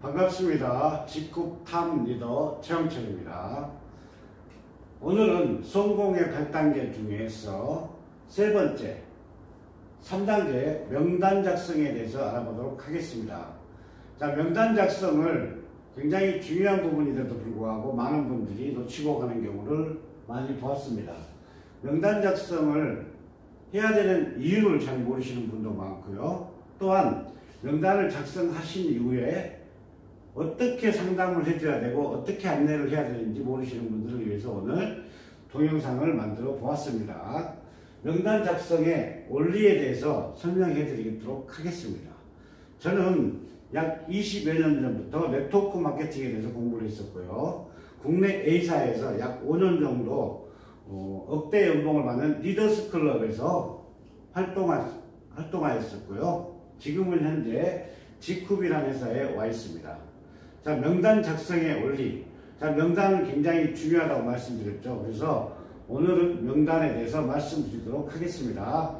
반갑습니다. 직국탐 리더 최영철입니다. 오늘은 성공의 8단계 중에서 세 번째 3단계 명단 작성에 대해서 알아보도록 하겠습니다. 자, 명단 작성을 굉장히 중요한 부분인데도 불구하고 많은 분들이 놓치고 가는 경우를 많이 보았습니다. 명단 작성을 해야 되는 이유를 잘 모르시는 분도 많고요. 또한 명단을 작성하신 이후에 어떻게 상담을 해줘야 되고 어떻게 안내를 해야 되는지 모르시는 분들을 위해서 오늘 동영상을 만들어 보았습니다. 명단 작성의 원리에 대해서 설명해 드리도록 하겠습니다. 저는 약 20여 년 전부터 네트워크 마케팅에 대해서 공부를 했었고요. 국내 A사에서 약 5년 정도 어, 억대 연봉을 받는 리더스 클럽에서 활동하, 활동하였었고요. 지금은 현재 지쿠비라는 회사에 와 있습니다. 자, 명단 작성의 원리. 자, 명단은 굉장히 중요하다고 말씀드렸죠. 그래서 오늘은 명단에 대해서 말씀드리도록 하겠습니다.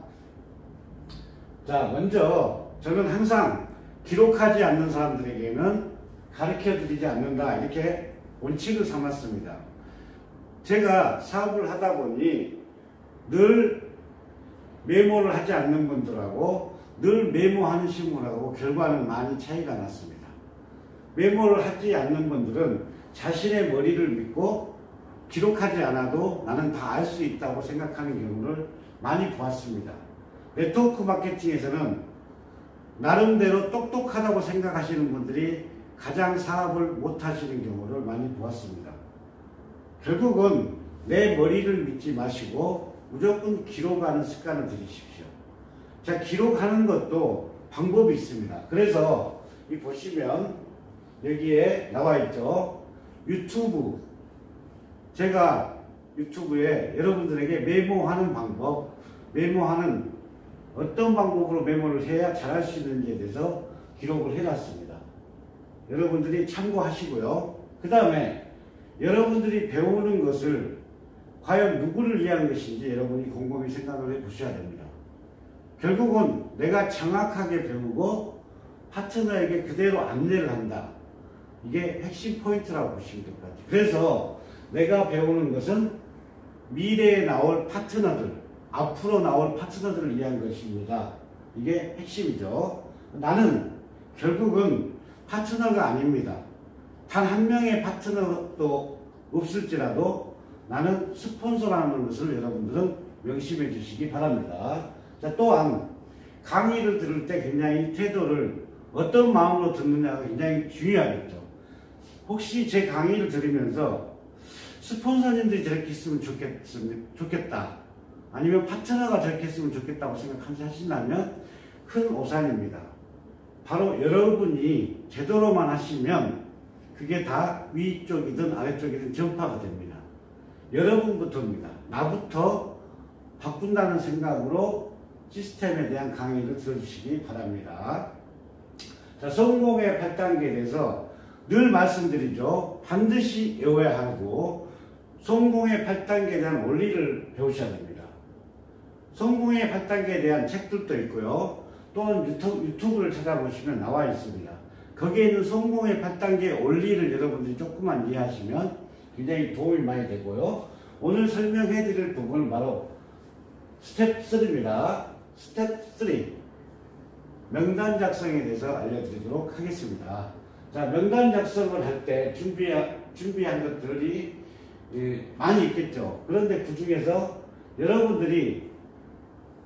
자, 먼저 저는 항상 기록하지 않는 사람들에게는 가르쳐 드리지 않는다. 이렇게 원칙을 삼았습니다. 제가 사업을 하다 보니 늘 메모를 하지 않는 분들하고 늘 메모하는 신분하고 결과는 많이 차이가 났습니다. 메모를 하지 않는 분들은 자신의 머리를 믿고 기록하지 않아도 나는 다 알 수 있다고 생각하는 경우를 많이 보았습니다. 네트워크 마케팅에서는 나름대로 똑똑하다고 생각하시는 분들이 가장 사업을 못 하시는 경우를 많이 보았습니다. 결국은 내 머리를 믿지 마시고 무조건 기록하는 습관을 들이십시오. 자, 기록하는 것도 방법이 있습니다. 그래서 이 보시면 여기에 나와 있죠. 유튜브. 제가 유튜브에 여러분들에게 메모하는 방법, 메모하는 어떤 방법으로 메모를 해야 잘할 수 있는지에 대해서 기록을 해놨습니다. 여러분들이 참고하시고요. 그 다음에 여러분들이 배우는 것을 과연 누구를 위한 것인지 여러분이 곰곰이 생각을 해 보셔야 됩니다. 결국은 내가 정확하게 배우고 파트너에게 그대로 안내를 한다. 이게 핵심 포인트라고 보시면 될 것 같아요. 그래서 내가 배우는 것은 미래에 나올 파트너들, 앞으로 나올 파트너들을 위한 것입니다. 이게 핵심이죠. 나는 결국은 파트너가 아닙니다. 단 한 명의 파트너도 없을지라도 나는 스폰서라는 것을 여러분들은 명심해 주시기 바랍니다. 자, 또한 강의를 들을 때 굉장히 태도를 어떤 마음으로 듣느냐가 굉장히 중요하겠죠. 혹시 제 강의를 들으면서 스폰서님들이 저렇게 했으면 좋겠, 좋겠 다. 아니면 파트너가 저렇게 했으면 좋겠다고 생각하신다면 큰 오산입니다. 바로 여러분이 제대로만 하시면 그게 다 위쪽이든 아래쪽이든 전파가 됩니다. 여러분부터입니다. 나부터 바꾼다는 생각으로 시스템에 대한 강의를 들어주시기 바랍니다. 자, 성공의 8단계에 대해서 늘 말씀드리죠. 반드시 외워야 하고 성공의 8단계에 대한 원리를 배우셔야 됩니다. 성공의 8단계에 대한 책들도 있고요. 또는 유튜브, 유튜브를 찾아보시면 나와 있습니다. 거기에 있는 성공의 8단계 원리를 여러분들이 조금만 이해하시면 굉장히 도움이 많이 되고요. 오늘 설명해 드릴 부분은 바로 스텝 3입니다. 스텝 3. 명단 작성에 대해서 알려드리도록 하겠습니다. 자, 명단 작성을 할 때 준비한, 준비한 것들이 예, 많이 있겠죠. 그런데 그 중에서 여러분들이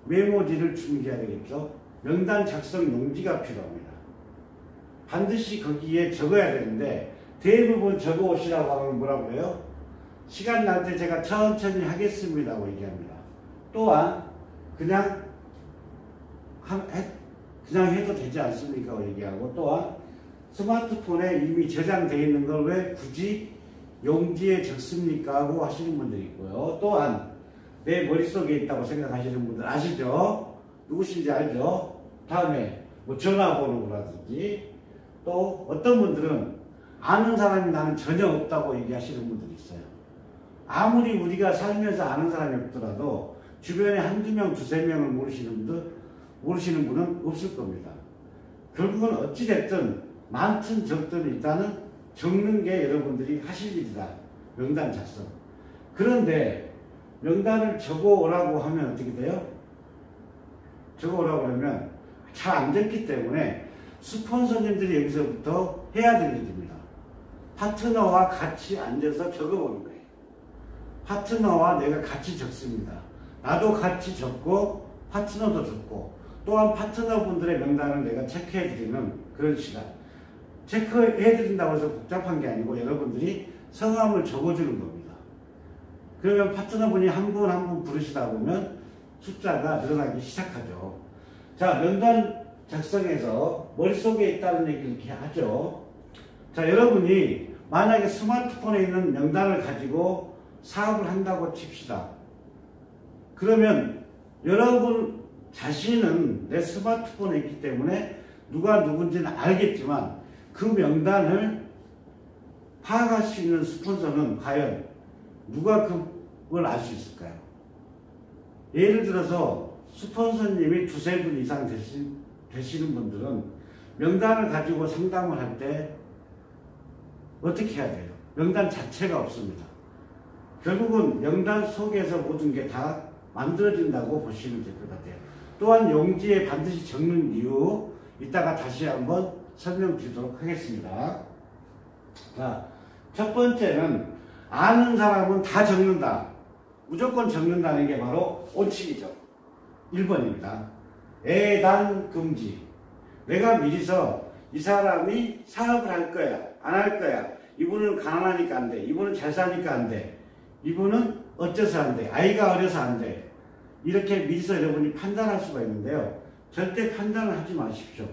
메모지를 준비해야 되겠죠. 명단 작성 용지가 필요합니다. 반드시 거기에 적어야 되는데 대부분 적어 오시라고 하면 뭐라고 해요? 시간 날 때 제가 천천히 하겠습니다고 얘기합니다. 또한 그냥 그냥 해도 되지 않습니까? 얘기하고 또한 스마트폰에 이미 저장되어 있는 걸 왜 굳이 용지에 적습니까? 하고 하시는 분들이 있고요. 또한 내 머릿속에 있다고 생각하시는 분들 아시죠? 누구신지 알죠? 다음에 뭐 전화번호라든지 또 어떤 분들은 아는 사람이 나는 전혀 없다고 얘기하시는 분들이 있어요. 아무리 우리가 살면서 아는 사람이 없더라도 주변에 한두 명, 두세 명을 모르시는 분들, 모르시는 분은 없을 겁니다. 결국은 어찌됐든 많든 적든 일단은 적는 게 여러분들이 하실 일이다. 명단 작성. 그런데 명단을 적어 오라고 하면 어떻게 돼요? 적어 오라고 하면 잘안 적기 때문에 스폰서님들이 여기서부터 해야 될 일입니다. 파트너와 같이 앉아서 적어보는 거예요. 파트너와 내가 같이 적습니다. 나도 같이 적고 파트너도 적고 또한 파트너분들의 명단을 내가 체크해드리는 그런 시간. 체크해드린다고 해서 복잡한 게 아니고 여러분들이 성함을 적어주는 겁니다. 그러면 파트너분이 한 분 한분 부르시다 보면 숫자가 늘어나기 시작하죠. 자, 명단 작성해서 머릿속에 있다는 얘기를 이렇게 하죠. 자, 여러분이 만약에 스마트폰에 있는 명단을 가지고 사업을 한다고 칩시다. 그러면 여러분 자신은 내 스마트폰에 있기 때문에 누가 누군지는 알겠지만 그 명단을 파악할 수 있는 스폰서는 과연 누가 그걸 알 수 있을까요? 예를 들어서 스폰서님이 두세 분 이상 되시, 되시는 분들은 명단을 가지고 상담을 할 때 어떻게 해야 돼요? 명단 자체가 없습니다. 결국은 명단 속에서 모든 게 다 만들어진다고 보시면 될 것 같아요. 또한 용지에 반드시 적는 이유 이따가 다시 한번 설명드리도록 하겠습니다. 자, 첫 번째는 아는 사람은 다 적는다. 무조건 적는다는 게 바로 원칙이죠. 1번입니다. 애단 금지. 내가 미리서 이 사람이 사업을 할 거야, 안 할 거야. 이분은 가난하니까 안 돼. 이분은 잘 사니까 안 돼. 이분은 어째서 안 돼. 아이가 어려서 안 돼. 이렇게 미리서 여러분이 판단할 수가 있는데요. 절대 판단을 하지 마십시오.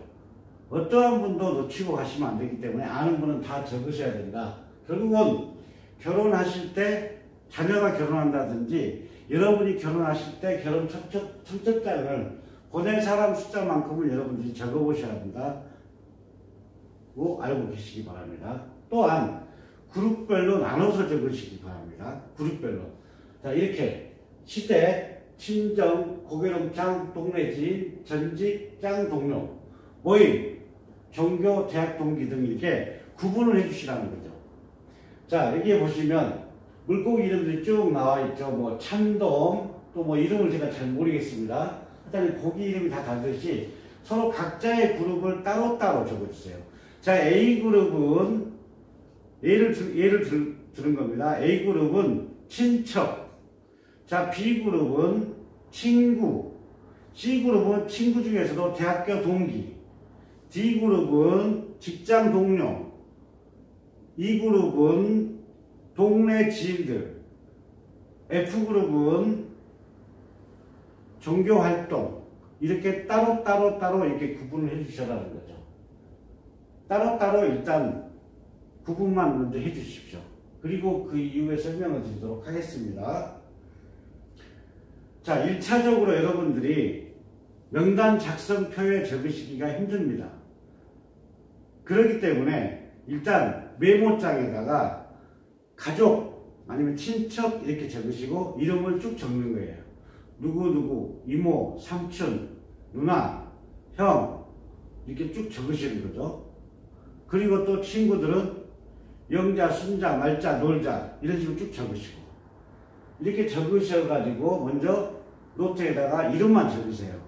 어떠한 분도 놓치고 가시면 안 되기 때문에 아는 분은 다 적으셔야 된다. 결국은 결혼하실 때 자녀가 결혼한다든지 여러분이 결혼하실 때 결혼 청첩, 청첩장을 보낼 사람 숫자만큼을 여러분들이 적어보셔야 된다고 알고 계시기 바랍니다. 또한 그룹별로 나눠서 적으시기 바랍니다. 그룹별로. 자 이렇게 시대, 친정, 고결혼장, 동네 지인, 전직, 짱 동료, 모임, 종교, 대학 동기 등 이렇게 구분을 해주시라는 거죠. 자, 여기에 보시면 물고기 이름들이 쭉 나와 있죠. 뭐 참돔, 또 뭐 이름을 제가 잘 모르겠습니다. 일단 고기 이름이 다 다르듯이 서로 각자의 그룹을 따로따로 적어주세요. 자, A그룹은 예를, 들, 예를 들, 들은 겁니다. A그룹은 친척. 자, B그룹은 친구. C그룹은 친구 중에서도 대학교 동기. D그룹은 직장 동료, E그룹은 동네 지인들, F그룹은 종교활동, 이렇게 따로따로 따로 이렇게 구분을 해주셔라는 거죠. 따로따로 일단 구분만 먼저 해주십시오. 그리고 그 이후에 설명을 드리도록 하겠습니다. 자, 1차적으로 여러분들이 명단 작성표에 적으시기가 힘듭니다. 그렇기 때문에 일단 메모장에다가 가족 아니면 친척 이렇게 적으시고 이름을 쭉 적는 거예요. 누구누구, 이모, 삼촌, 누나, 형 이렇게 쭉 적으시는 거죠. 그리고 또 친구들은 영자, 순자, 말자, 놀자 이런 식으로 쭉 적으시고 이렇게 적으셔가지고 먼저 노트에다가 이름만 적으세요.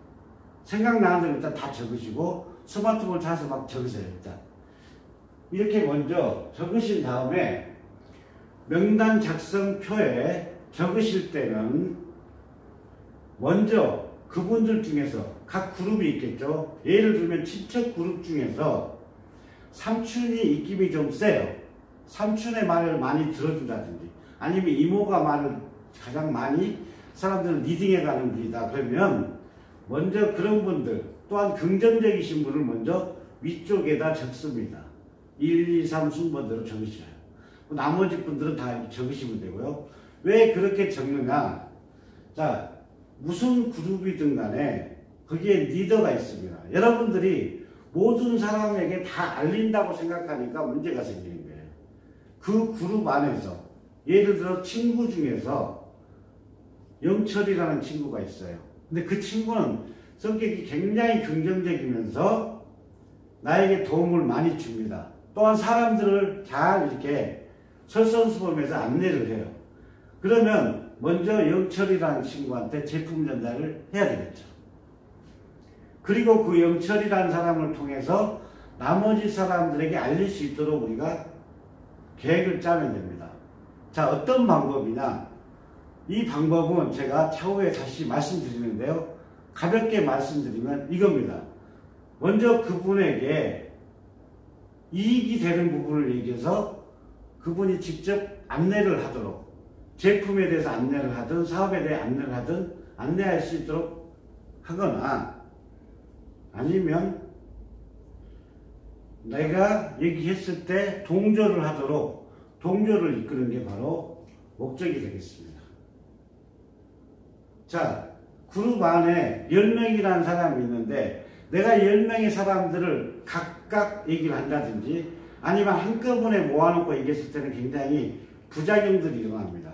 생각나는 대로 일단 다 적으시고 스마트폰 찾아서 막 적으세요 일단 이렇게 먼저 적으신 다음에 명단 작성표에 적으실 때는 먼저 그분들 중에서 각 그룹이 있겠죠 예를 들면 친척 그룹 중에서 삼촌이 입김이 좀 세요 삼촌의 말을 많이 들어준다든지 아니면 이모가 말을 가장 많이 사람들은 리딩해 가는 분이다 그러면 먼저 그런 분들 또한 긍정적이신 분을 먼저 위쪽에다 적습니다. 1, 2, 3 순번대로 적으셔요. 나머지 분들은 다 적으시면 되고요. 왜 그렇게 적느냐? 자, 무슨 그룹이든 간에 거기에 리더가 있습니다. 여러분들이 모든 사람에게 다 알린다고 생각하니까 문제가 생기는 거예요. 그 그룹 안에서 예를 들어 친구 중에서 영철이라는 친구가 있어요. 근데 그 친구는 성격이 굉장히 긍정적이면서 나에게 도움을 많이 줍니다. 또한 사람들을 잘 이렇게 설선수범해서 안내를 해요. 그러면 먼저 영철이라는 친구한테 제품 전달을 해야 되겠죠. 그리고 그 영철이라는 사람을 통해서 나머지 사람들에게 알릴 수 있도록 우리가 계획을 짜면 됩니다. 자, 어떤 방법이냐? 이 방법은 제가 차후에 다시 말씀드리는데요. 가볍게 말씀드리면 이겁니다. 먼저 그분에게 이익이 되는 부분을 얘기해서 그분이 직접 안내를 하도록 제품에 대해서 안내를 하든 사업에 대해 안내를 하든 안내할 수 있도록 하거나 아니면 내가 얘기했을 때 동조를 하도록 동조를 이끄는 게 바로 목적이 되겠습니다. 자, 그룹 안에 10명이라는 사람이 있는데 내가 10명의 사람들을 각각 얘기를 한다든지 아니면 한꺼번에 모아놓고 얘기했을 때는 굉장히 부작용들이 일어납니다.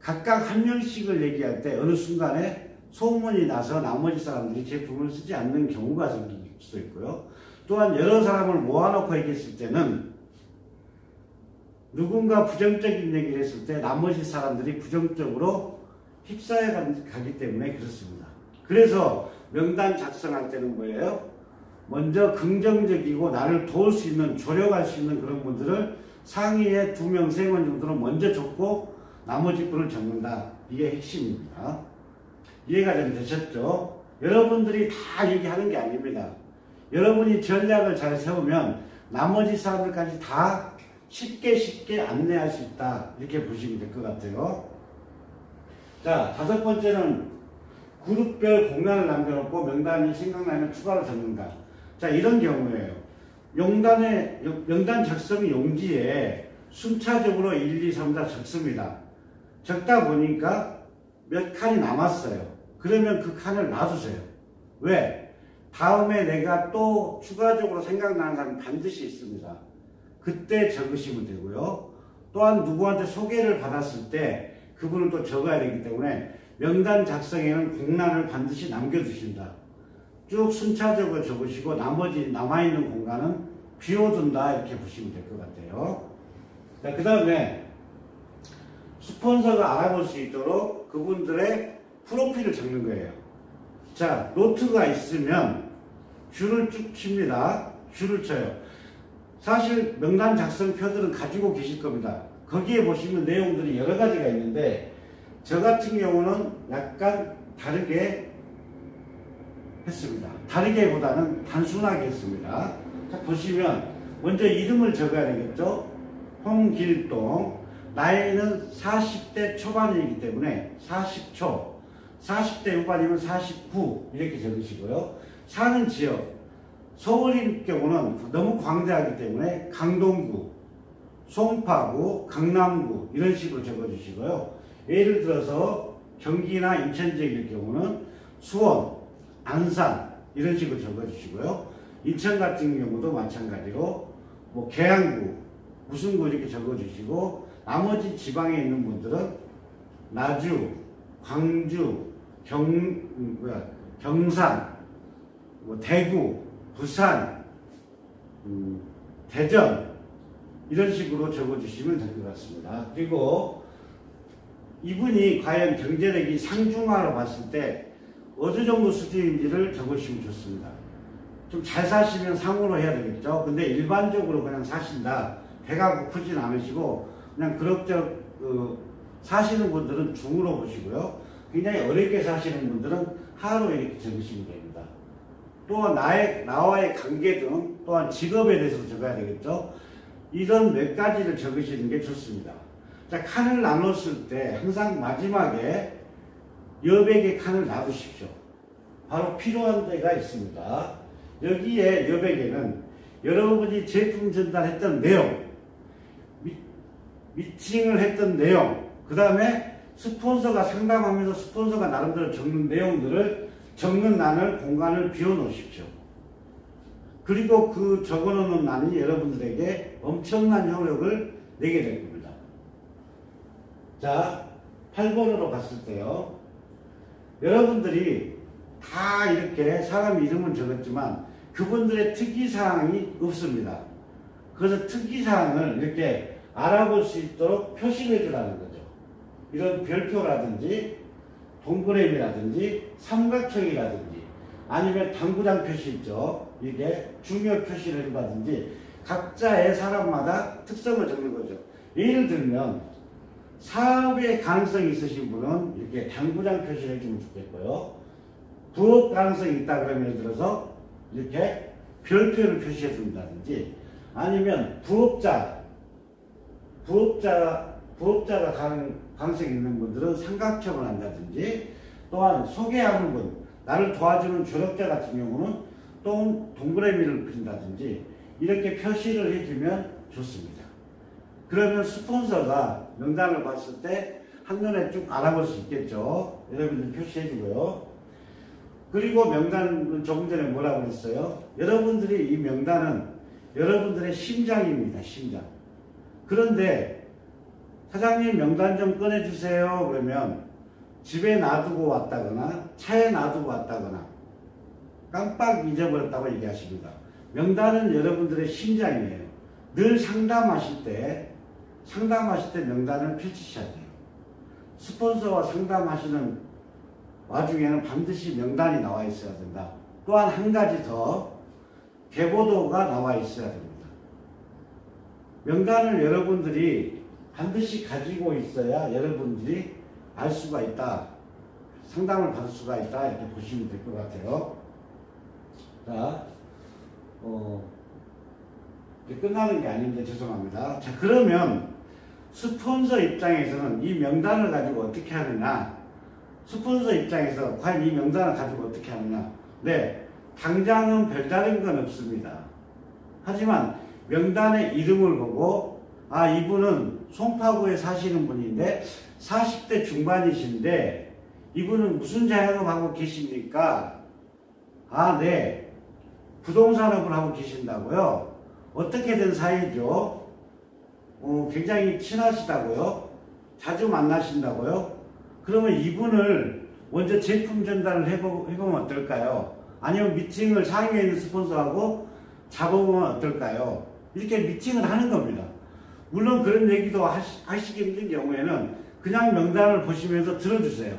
각각 한 명씩을 얘기할 때 어느 순간에 소문이 나서 나머지 사람들이 제품을 쓰지 않는 경우가 생길 수 있고요. 또한 여러 사람을 모아놓고 얘기했을 때는 누군가 부정적인 얘기를 했을 때 나머지 사람들이 부정적으로 휩싸여 가기 때문에 그렇습니다. 그래서 명단 작성할 때는 뭐예요? 먼저 긍정적이고 나를 도울 수 있는, 조력할 수 있는 그런 분들을 상위에 두 명, 세 명 정도는 먼저 적고 나머지 분을 적는다. 이게 핵심입니다. 이해가 좀 되셨죠? 여러분들이 다 얘기하는 게 아닙니다. 여러분이 전략을 잘 세우면 나머지 사람들까지 다 쉽게 쉽게 안내할 수 있다. 이렇게 보시면 될 것 같아요. 자, 다섯 번째는 그룹별 공간을 남겨놓고 명단이 생각나면 추가로 적는다. 자, 이런 경우에요. 명단에, 명단 작성 용지에 순차적으로 1, 2, 3, 4 적습니다. 적다 보니까 몇 칸이 남았어요. 그러면 그 칸을 놔두세요. 왜? 다음에 내가 또 추가적으로 생각나는 사람이 반드시 있습니다. 그때 적으시면 되고요. 또한 누구한테 소개를 받았을 때 그분을 또 적어야 되기 때문에 명단 작성에는 공란을 반드시 남겨두신다. 쭉 순차적으로 적으시고 나머지 남아있는 공간은 비워둔다 이렇게 보시면 될 것 같아요. 그 다음에 스폰서가 알아볼 수 있도록 그분들의 프로필을 적는 거예요. 자, 노트가 있으면 줄을 쭉 칩니다. 줄을 쳐요. 사실 명단 작성표들은 가지고 계실 겁니다. 거기에 보시면 내용들이 여러 가지가 있는데 저 같은 경우는 약간 다르게 했습니다. 다르게보다는 단순하게 했습니다. 자, 보시면 먼저 이름을 적어야 되겠죠. 홍길동 나이는 40대 초반이기 때문에 40초 40대 후반이면 49 이렇게 적으시고요. 사는 지역 서울인 경우는 너무 광대하기 때문에 강동구, 송파구, 강남구 이런 식으로 적어주시고요. 예를 들어서 경기나 인천 지역일 경우는 수원, 안산 이런 식으로 적어주시고요. 인천 같은 경우도 마찬가지로 뭐 계양구, 무슨 구 이렇게 적어주시고 나머지 지방에 있는 분들은 나주, 광주, 경, 음, 뭐야, 경산, 뭐 대구, 부산, 음, 대전 이런 식으로 적어주시면 될 것 같습니다. 그리고 이분이 과연 경제력이 상중하로 봤을 때 어느 정도 수준인지를 적으시면 좋습니다. 좀 잘 사시면 상으로 해야 되겠죠. 근데 일반적으로 그냥 사신다. 배가 고프진 않으시고 그냥 그럭저럭 그 사시는 분들은 중으로 보시고요. 굉장히 어렵게 사시는 분들은 하로 이렇게 적으시면 됩니다. 또 나의 나와의 관계 등 또한 직업에 대해서 적어야 되겠죠. 이런 몇 가지를 적으시는 게 좋습니다. 자, 칸을 나눴을 때 항상 마지막에 여백의 칸을 놔두십시오. 바로 필요한 데가 있습니다. 여기에 여백에는 여러분이 제품 전달했던 내용, 미, 미팅을 했던 내용, 그 다음에 스폰서가 상담하면서 스폰서가 나름대로 적는 내용들을 적는 란을 공간을 비워 놓으십시오. 그리고 그 적어 놓은 란이 여러분들에게 엄청난 효력을 내게 될 겁니다. 자, 8번으로 갔을 때요. 여러분들이 다 이렇게 사람 이름은 적었지만 그분들의 특이사항이 없습니다. 그래서 특이사항을 이렇게 알아볼 수 있도록 표시를 해주라는 거죠. 이런 별표라든지 동그라미라든지 삼각형이라든지 아니면 당구장 표시 있죠. 이게 중요 표시를 해준다든지 각자의 사람마다 특성을 적는 거죠. 예를 들면 사업의 가능성이 있으신 분은 이렇게 당구장 표시를 해주면 좋겠고요. 부업 가능성이 있다 그러면 예를 들어서 이렇게 별표를 표시해 준다든지 아니면 부업자 부업자 부업자가 가능, 가능성이 있는 분들은 삼각형을 한다든지 또한 소개하는 분 나를 도와주는 조력자 같은 경우는 또 동그라미를 그린다든지 이렇게 표시를 해주면 좋습니다. 그러면 스폰서가 명단을 봤을 때 한눈에 쭉 알아볼 수 있겠죠. 여러분들 표시해 주고요. 그리고 명단은 조금 전에 뭐라고 그랬어요? 여러분들이 이 명단은 여러분들의 심장입니다. 심장. 그런데 사장님 명단 좀 꺼내주세요. 그러면 집에 놔두고 왔다거나 차에 놔두고 왔다거나 깜빡 잊어버렸다고 얘기하십니다. 명단은 여러분들의 심장이에요. 늘 상담하실 때 상담하실 때 명단을 펼치셔야 돼요. 스폰서와 상담하시는 와중에는 반드시 명단이 나와 있어야 된다. 또한 한 가지 더 개보도가 나와 있어야 됩니다. 명단을 여러분들이 반드시 가지고 있어야 여러분들이 알 수가 있다. 상담을 받을 수가 있다. 이렇게 보시면 될 것 같아요. 자, 어, 끝나는 게 아닌데 죄송합니다. 자, 그러면 스폰서 입장에서는 이 명단을 가지고 어떻게 하느냐. 스폰서 입장에서 과연 이 명단을 가지고 어떻게 하느냐. 네, 당장은 별다른 건 없습니다. 하지만 명단의 이름을 보고 아 이분은 송파구에 사시는 분인데 40대 중반이신데 이분은 무슨 자영업 하고 계십니까? 아, 네. 부동산업을 하고 계신다고요? 어떻게 된 사이죠? 어, 굉장히 친하시다고요? 자주 만나신다고요? 그러면 이분을 먼저 제품 전달을 해보, 해보면 어떨까요? 아니면 미팅을 상위에 있는 스폰서하고 잡아보면 어떨까요? 이렇게 미팅을 하는 겁니다. 물론 그런 얘기도 하시, 하시기 힘든 경우에는 그냥 명단을 보시면서 들어주세요.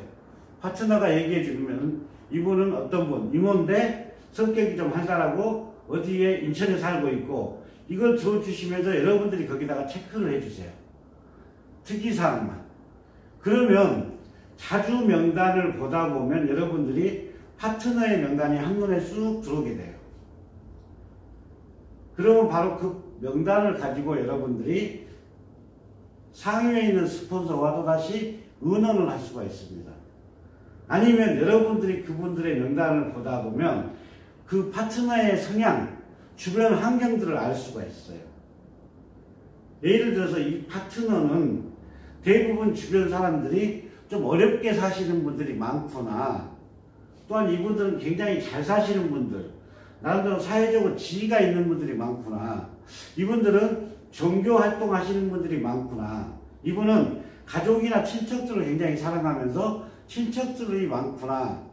파트너가 얘기해 주면 이분은 어떤 분, 임원대 성격이 좀 활달하고 어디에 인천에 살고 있고 이걸 들어주시면서 여러분들이 거기다가 체크를 해주세요. 특이사항만. 그러면 자주 명단을 보다 보면 여러분들이 파트너의 명단이 한눈에 쑥 들어오게 돼요. 그러면 바로 그 명단을 가지고 여러분들이 상위에 있는 스폰서와도 다시 의논을 할 수가 있습니다. 아니면 여러분들이 그분들의 명단을 보다 보면 그 파트너의 성향, 주변 환경들을 알 수가 있어요. 예를 들어서 이 파트너는 대부분 주변 사람들이 좀 어렵게 사시는 분들이 많구나. 또한 이분들은 굉장히 잘 사시는 분들, 나름대로 사회적으로 지위가 있는 분들이 많구나. 이분들은 종교 활동하시는 분들이 많구나. 이분은 가족이나 친척들을 굉장히 사랑하면서 친척들이 많구나.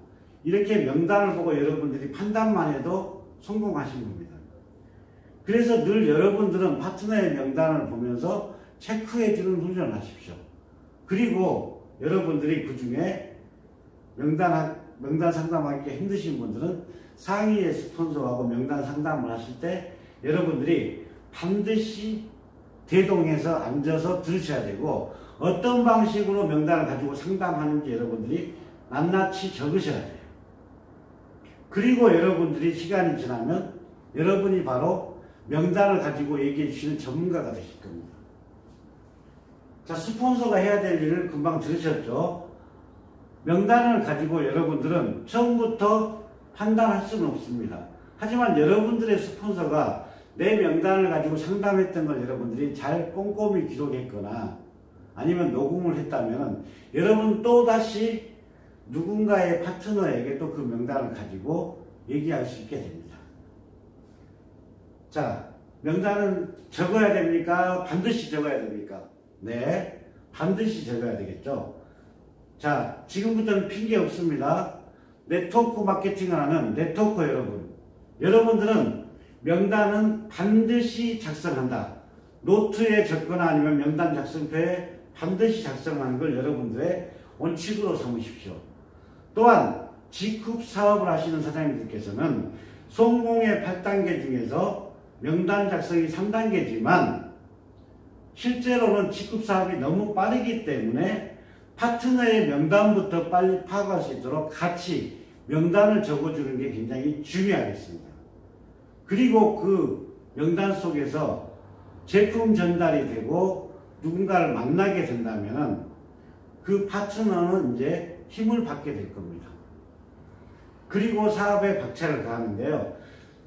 이렇게 명단을 보고 여러분들이 판단만 해도 성공하신 겁니다. 그래서 늘 여러분들은 파트너의 명단을 보면서 체크해주는 훈련을 하십시오. 그리고 여러분들이 그 중에 명단, 명단 상담하기 힘드신 분들은 상위의 스폰서하고 명단 상담을 하실 때 여러분들이 반드시 대동해서 앉아서 들으셔야 되고 어떤 방식으로 명단을 가지고 상담하는지 여러분들이 낱낱이 적으셔야 돼요. 그리고 여러분들이 시간이 지나면 여러분이 바로 명단을 가지고 얘기해 주시는 전문가가 되실 겁니다. 자, 스폰서가 해야 될 일을 금방 들으셨죠? 명단을 가지고 여러분들은 처음부터 판단할 수는 없습니다. 하지만 여러분들의 스폰서가 내 명단을 가지고 상담했던 걸 여러분들이 잘 꼼꼼히 기록했거나 아니면 녹음을 했다면 여러분 또다시 누군가의 파트너에게 또 그 명단을 가지고 얘기할 수 있게 됩니다. 자, 명단은 적어야 됩니까? 반드시 적어야 됩니까? 네, 반드시 적어야 되겠죠. 자, 지금부터는 핑계 없습니다. 네트워크 마케팅을 하는 네트워크 여러분. 여러분들은 명단은 반드시 작성한다. 노트에 적거나 아니면 명단 작성표에 반드시 작성하는 걸 여러분들의 원칙으로 삼으십시오. 또한 직급 사업을 하시는 사장님들께서는 성공의 8단계 중에서 명단 작성이 3단계지만 실제로는 직급 사업이 너무 빠르기 때문에 파트너의 명단부터 빨리 파악할 수 있도록 같이 명단을 적어주는 게 굉장히 중요하겠습니다. 그리고 그 명단 속에서 제품 전달이 되고 누군가를 만나게 된다면 그 파트너는 이제 힘을 받게 될 겁니다. 그리고 사업에 박차를 가하는데요.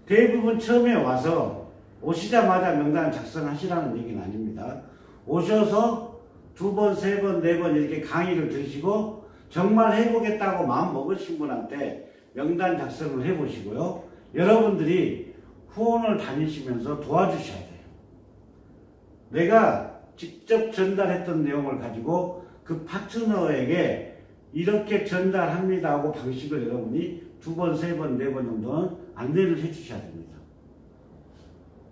대부분 처음에 와서 오시자마자 명단 작성하시라는 얘기는 아닙니다. 오셔서 두 번, 세 번, 네 번 이렇게 강의를 들으시고 정말 해보겠다고 마음 먹으신 분한테 명단 작성을 해보시고요. 여러분들이 후원을 다니시면서 도와주셔야 돼요. 내가 직접 전달했던 내용을 가지고 그 파트너에게 이렇게 전달합니다 하고 방식을 여러분이 두 번, 세 번, 네 번 정도는 안내를 해 주셔야 됩니다.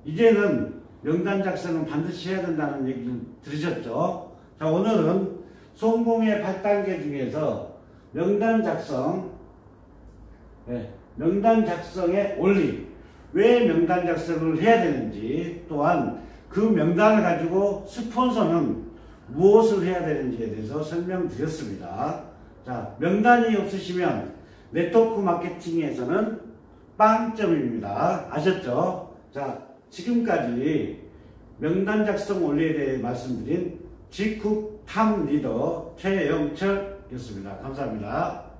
이제는 명단 작성은 반드시 해야 된다는 얘기를 들으셨죠? 자, 오늘은 성공의 8단계 중에서 명단 작성, 네, 명단 작성의 원리, 왜 명단 작성을 해야 되는지, 또한 그 명단을 가지고 스폰서는 무엇을 해야 되는지에 대해서 설명드렸습니다. 자, 명단이 없으시면 네트워크 마케팅에서는 빵점입니다. 아셨죠? 자, 지금까지 명단 작성 원리에 대해 말씀드린 직국 탐 리더 최영철이었습니다. 감사합니다.